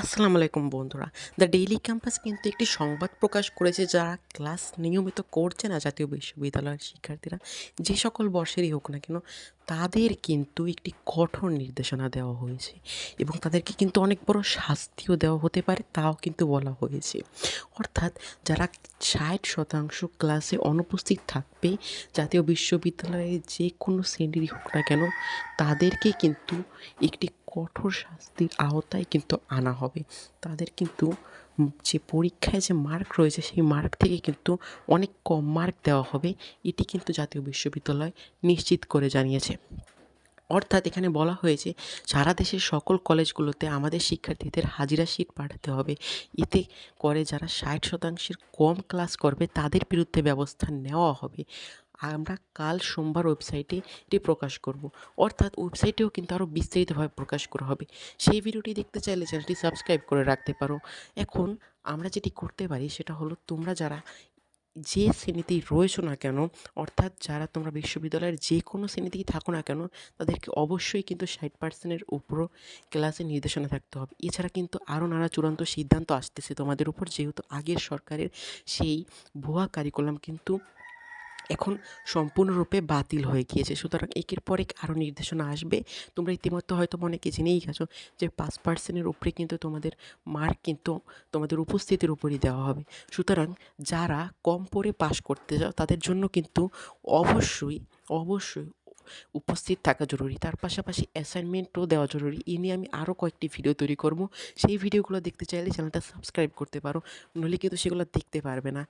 আসসালামু আলাইকুম বন্ধুরা। দ্য ডেইলি ক্যাম্পাস কিন্তু একটি সংবাদ প্রকাশ করেছে যারা ক্লাস নিয়মিত করছে না জাতীয় বিশ্ববিদ্যালয়ের শিক্ষার্থীরা। যে সকল বর্ষেরই হোক না কেন, তাদের কিন্তু একটি কঠোর নির্দেশনা দেওয়া হয়েছে এবং তাদেরকে কিন্তু অনেক বড় শাস্তিও দেওয়া হতে পারে, তাও কিন্তু বলা হয়েছে। অর্থাৎ যারা ষাট শতাংশ ক্লাসে অনুপস্থিত থাকবে, জাতীয় বিশ্ববিদ্যালয়ে যে কোনো শ্রেণীরই হোক না কেন, তাদেরকে কিন্তু একটি কঠোর শাস্তির আওতায় কিন্তু আনা হবে। তাদের কিন্তু যে পরীক্ষায় যে মার্ক রয়েছে, সেই মার্ক থেকে কিন্তু অনেক কম মার্ক দেওয়া হবে। এটি কিন্তু জাতীয় বিশ্ববিদ্যালয় নিশ্চিত করে জানিয়েছে। অর্থাৎ এখানে বলা হয়েছে, সারা দেশের সকল কলেজগুলোতে আমাদের শিক্ষার্থীদের হাজিরা শিট পাঠাতে হবে। এতে করে যারা ষাট শতাংশের কম ক্লাস করবে, তাদের বিরুদ্ধে ব্যবস্থা নেওয়া হবে। আমরা কাল সোমবার ওয়েবসাইটে এটি প্রকাশ করব। অর্থাৎ ওয়েবসাইটেও কিন্তু আরও বিস্তারিতভাবে প্রকাশ করা হবে। সেই ভিডিওটি দেখতে চাইলে চ্যানেলটি সাবস্ক্রাইব করে রাখতে পারো। এখন আমরা যেটি করতে পারি সেটা হলো তোমরা যারা যে শ্রেণীতেই রয়েছো না কেন, অর্থাৎ যারা তোমরা বিশ্ববিদ্যালয়ের যে কোনো শ্রেণীতেই থাকো না কেন, তাদেরকে অবশ্যই কিন্তু ষাট পার্সেন্টের উপরও ক্লাসে নির্দেশনা থাকতে হবে। এছাড়া কিন্তু আরও নানা চূড়ান্ত সিদ্ধান্ত আসতেছে তোমাদের উপর, যেহেতু আগের সরকারের সেই ভুয়া কারিকুলাম কিন্তু এখন সম্পূর্ণরূপে বাতিল হয়ে গিয়েছে। সুতরাং একের পর এক আরও নির্দেশনা আসবে। তোমরা ইতিমধ্যে হয়তো অনেকে জেনেই গেছো যে পাঁচ পার্সেন্টের উপরে কিন্তু তোমাদের মার্ক কিন্তু তোমাদের উপস্থিতির উপরই দেওয়া হবে। সুতরাং যারা কম পড়ে পাশ করতে যাও তাদের জন্য কিন্তু অবশ্যই অবশ্যই উপস্থিত থাকা জরুরি। তার পাশাপাশি অ্যাসাইনমেন্টও দেওয়া জরুরি। এ নিয়ে আমি আরও কয়েকটি ভিডিও তৈরি করব। সেই ভিডিওগুলো দেখতে চাইলে চ্যানেলটা সাবস্ক্রাইব করতে পারো। নইলে কিন্তু সেগুলো দেখতে পারবে না।